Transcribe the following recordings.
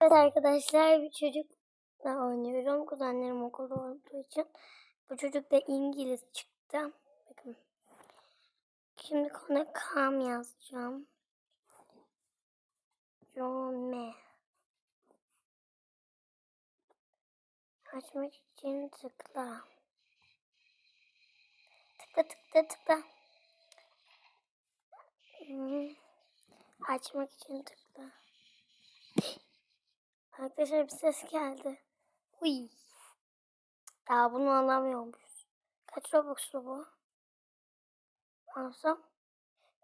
Evet arkadaşlar bir çocukla oynuyorum. Kuzenlerim okulda olduğu için. Bu çocuk da İngiliz çıktı. Bakın. Şimdi ona kam yazacağım. Rome. Açmak için tıkla. Tıkla tıkla tıkla. Açmak için tıkla. Arkadaşlar bir ses geldi. Uy. Daha bunu alamıyormuş. Kaç Robux'lu bu? Alsam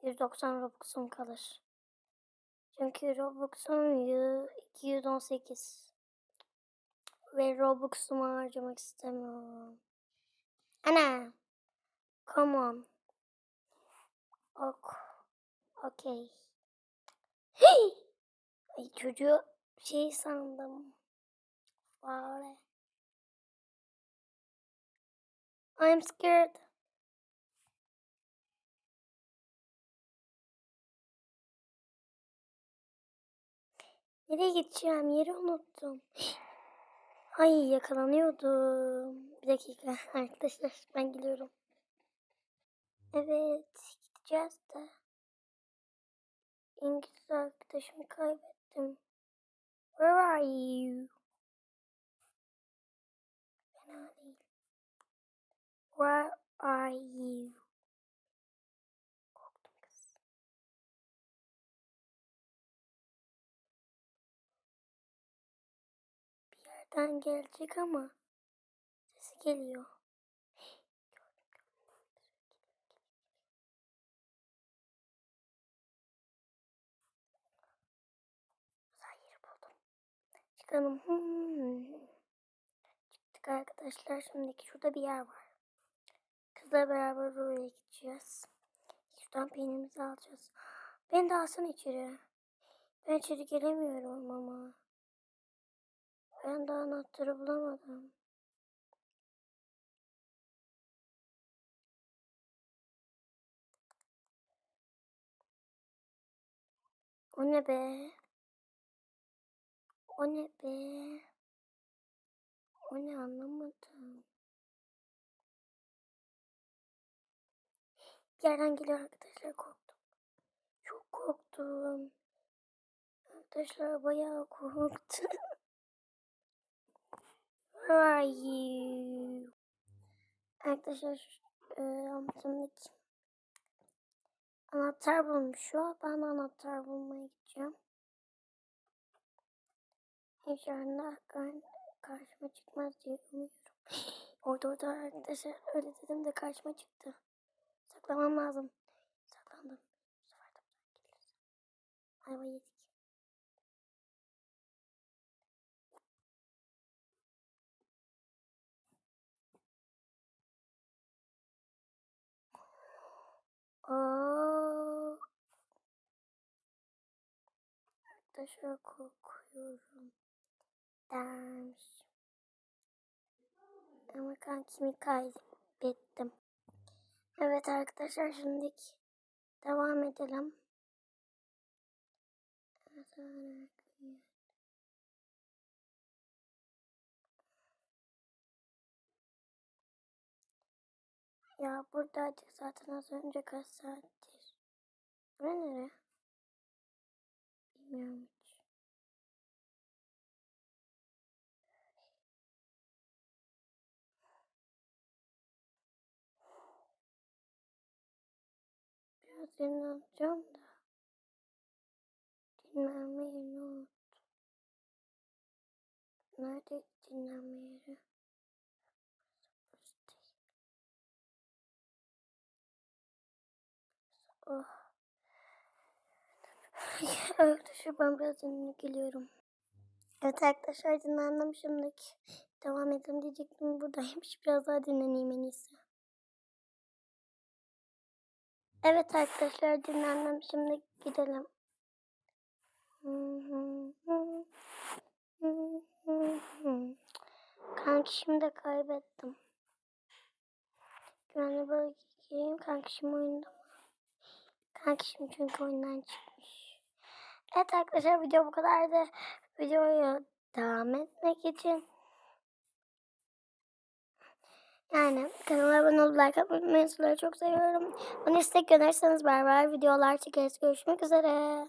190 Robux'um kalır. Çünkü Robux'um yu- 218. Ve Robux'umu harcamak istemiyorum. Ana. Come on. Ok. Okay. Hey! Ay çocuğu şey sandım. Fare. I'm scared. Nereye gideceğim? Yeri unuttum. Ay yakalanıyordum. Bir dakika arkadaşlar ben geliyorum. Evet gideceğiz de. İngiliz arkadaşımı kaybettim. Where are you? Where are you? Korktum kız. Bir yerden gelecek ama sesi geliyor. Çıkalım. Hmm. Çıktık arkadaşlar. Şimdiki şurada bir yer var. Kızla beraber oraya gideceğiz. Şuradan peynirimizi alacağız. Beni de alsana içeri. Ben içeri gelemiyorum ama. Ben daha anahtarı bulamadım. O ne be? O ne be? O ne anlamadım. Bir yerden geliyor arkadaşlar korktum. Çok korktum. Arkadaşlar bayağı korktum. Where are you? Arkadaşlar e, amcamdaki anahtar bulmuş o. Ben anahtar bulmaya gideceğim. İnşallah kar- karşıma çıkmaz diye umuyorum. Orada orada arkadaşlar öyle dedim de karşıma çıktı. Saklamam lazım. Saklandım. Bu sefer de gelirse. Ayva yedik. Aa. Arkadaşlar korkuyorum. Dermiş. Ama kankimi kaybettim. Evet arkadaşlar şimdi devam edelim. Ya buradaydık zaten az önce kaç saattir. Bura nere? Bilmiyorum Biraz dinleneceğim da. Dinlenme yerini unut. Nerede dinlenme yeri? Oh. Arkadaşlar ben biraz dinlenip geliyorum. Evet arkadaşlar dinlendim şimdi. Devam edelim diyecektim. Buradaymış. Biraz daha dinleneyim en iyisi. Evet arkadaşlar dinlendim. Şimdi gidelim. Kankişimi de kaybettim. Güvenli bölge gireyim. Kankişim oyunda mı? Kankişim çünkü oyundan çıkmış. Evet arkadaşlar video bu kadardı. videoya devam etmek için yani kanala abone olup like atmayı unutmayın. Çok seviyorum. Bana istek gönderirseniz beraber videolar çekeriz. Görüşmek üzere.